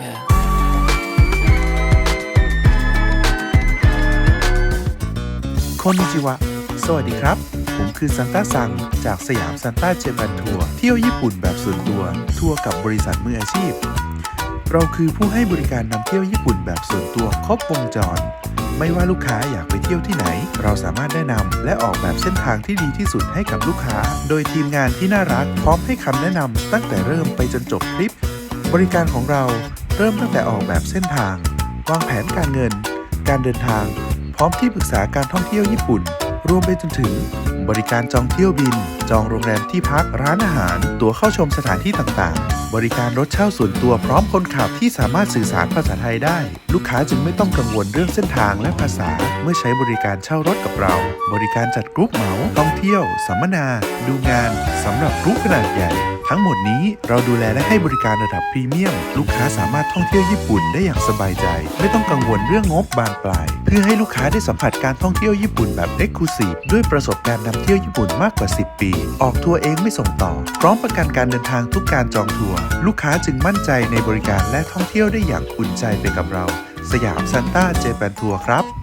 Yeah. โคนจิวะสวัสดีครับ ผมคือซันต้าซัง จากสยามซันต้าเจแปนทัวร์เที่ยวญี่ปุ่นแบบส่วนตัวทัวร์กับบริษัทมืออาชีพ เราคือผู้ให้บริการนำเที่ยวญี่ปุ่นแบบส่วนตัวครบวงจร ไม่ว่าลูกค้าอยากไปเที่ยวที่ไหน เราสามารถแนะนำและออกแบบเส้นทางที่ดีที่สุดให้กับลูกค้า โดยทีมงานที่น่ารักพร้อมให้คำแนะนำตั้งแต่เริ่มไปจนจบทริป บริการของเรา เริ่มตั้งแต่ออกแบบเส้นทาง วางแผนการเงิน การเดินทาง พร้อมที่ปรึกษาการท่องเที่ยวญี่ปุ่น รวมไปจนถึง บริการจองเที่ยวบิน จองโรงแรมที่พักร้านอาหาร ตั๋วเข้าชมสถานที่ต่างๆ บริการรถเช่าส่วนตัวพร้อมคนขับที่สามารถสื่อสารภาษาไทยได้ ลูกค้าจึงไม่ต้องกังวลเรื่องเส้นทางและภาษา เมื่อใช้บริการเช่ารถกับเรา บริการจัดกรุ๊ปเหมาท่องเที่ยว สัมมนา ดูงานสำหรับกรุ๊ปขนาดใหญ่ ทั้งหมดนี้เราดูแลและให้บริการระดับพรีเมียม ลูกค้าสามารถท่องเที่ยวญี่ปุ่นได้อย่างสบายใจ ไม่ต้องกังวลเรื่องงบบานปลาย เพื่อให้ลูกค้าได้สัมผัสการท่องเที่ยวญี่ปุ่นแบบ e x c l u s i v e ด้วยประสบการณ์นำเที่ยวญี่ปุ่นมากกว่า 10 ปี ออกทัวร์เองไม่ส่งต่อ พร้อมประกันการเดินทางทุกการจองทัวร์ลูกค้าจึงมั่นใจในบริการและท่องเที่ยวได้อย่างอุ่นใจไปกับเรา สยามซันต้าเจแปนทัวร์ครับ